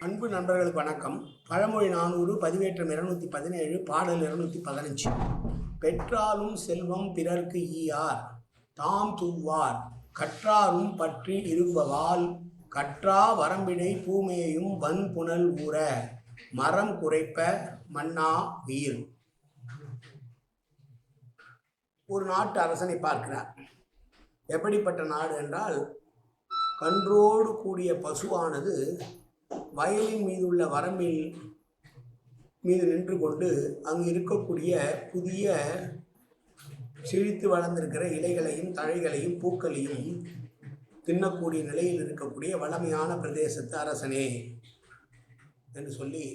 அன்பு நண்பர்களுக்கு வணக்கம். பழமொழி நானூறு பதிவேற்றம் இருநூத்தி பதினேழு பாடல் இருநூத்தி பதினஞ்சு. பெற்றாலும் செல்வம் பிறர்க்கு ஈயார் தாம் தூவார் கற்றாரும் பற்றி இருப்பவால் கற்றா வரம்பினை பூமியையும் வன் புனல் ஊற மரம் குறைப்ப மன்னா உயிர். ஒரு நாட்டு அரசனை பார்க்கிறார். எப்படிப்பட்ட நாடு என்றால் கன்றோடு கூடிய பசுவானது வயலின் மீதுள்ள வரம்பில் மீது நின்று கொண்டு அங்கு இருக்கக்கூடிய புதிய செழித்து வளர்ந்திருக்கிற இலைகளையும் தழைகளையும் பூக்களையும் தின்னக்கூடிய நிலையில் இருக்கக்கூடிய வளமையான பிரதேசத்து அரசனே என்று சொல்லி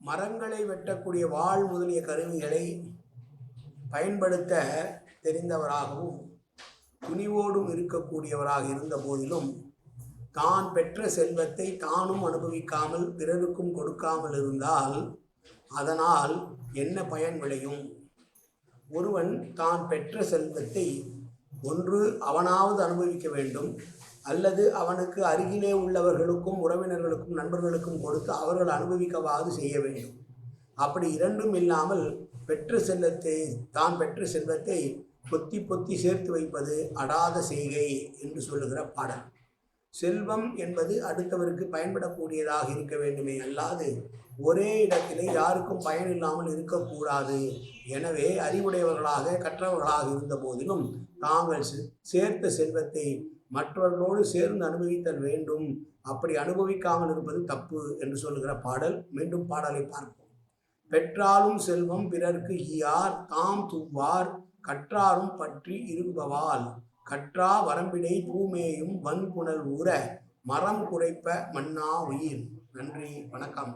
மரங்களை வெட்டக்கூடிய வாள் முதலிய கருவிகளை பயன்படுத்த தெரிந்தவராகவும் துணிவோடும் இருக்கக்கூடியவராக இருந்த போதிலும் தான் பெற்ற செல்வத்தை தானும் அனுபவிக்காமல் பிறருக்கும் கொடுக்காமல் இருந்தால் அதனால் என்ன பயன் விளையும்? ஒருவன் தான் பெற்ற செல்வத்தை ஒன்று அவனாவது அனுபவிக்க வேண்டும். அல்லது அவனுக்கு அருகிலே உள்ளவர்களுக்கும் உறவினர்களுக்கும் நண்பர்களுக்கும் கொடுத்து அவர்கள் அனுபவிக்கவாது செய்ய வேண்டும். அப்படி இரண்டும் இல்லாமல் பெற்ற செல்வத்தை தான் பெற்ற செல்வத்தை பொத்தி பொத்தி சேர்த்து வைப்பது அடாத செய்கை என்று சொல்லுகிற பாடல். செல்வம் என்பது அடுத்தவருக்கு பயன்படக்கூடியதாக இருக்க வேண்டுமே அல்லாது ஒரே இடத்திலே யாருக்கும் பயன் இல்லாமல் இருக்கக்கூடாது. எனவே அறிவுடையவர்களாக கற்றவர்களாக இருந்த போதிலும் தாங்கள் சே- சேர்த்த செல்வத்தை மற்றவர்களோடு சேர்ந்து அனுபவித்தல் வேண்டும். அப்படி அனுபவிக்காமல் இருப்பது தப்பு என்று சொல்லுகிற பாடல். மீண்டும் பாடலை பார்ப்போம். பெற்றாலும் செல்வம் பிறர்க்கு ஈயார் தாம் தூவார் கற்றாரும் பற்றி இருப்பவால் கற்றா வரம்பிடை பூமேயும் வன்புணல் ஊற மரம் குறைப்ப மன்னா உயிர். நன்றி வணக்கம்.